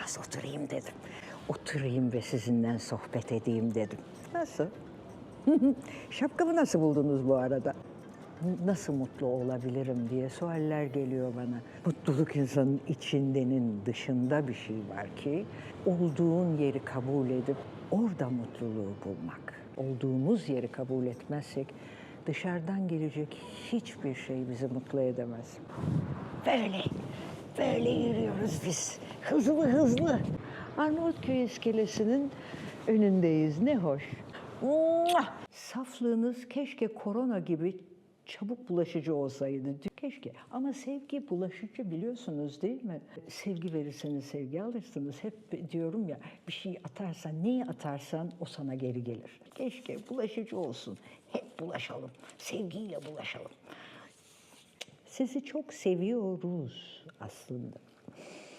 biraz oturayım dedim. Oturayım ve sizinle sohbet edeyim dedim. Nasıl? Şapkamı nasıl buldunuz bu arada? Nasıl mutlu olabilirim diye sualler geliyor bana. Mutluluk insanın içindenin dışında bir şey var ki olduğun yeri kabul edip orada mutluluğu bulmak. Olduğumuz yeri kabul etmezsek dışarıdan gelecek hiçbir şey bizi mutlu edemez. Böyle, böyle yürüyoruz biz. Hızlı hızlı. Arnavutköy iskelesinin önündeyiz. Ne hoş. Muah! Saflığınız keşke korona gibi çabuk bulaşıcı olsaydı. Keşke. Ama sevgi bulaşıcı biliyorsunuz değil mi? Sevgi verirseniz sevgi alırsınız. Hep diyorum ya bir şey atarsan, neyi atarsan o sana geri gelir. Keşke bulaşıcı olsun. Hep bulaşalım. Sevgiyle bulaşalım. Sizi çok seviyoruz aslında.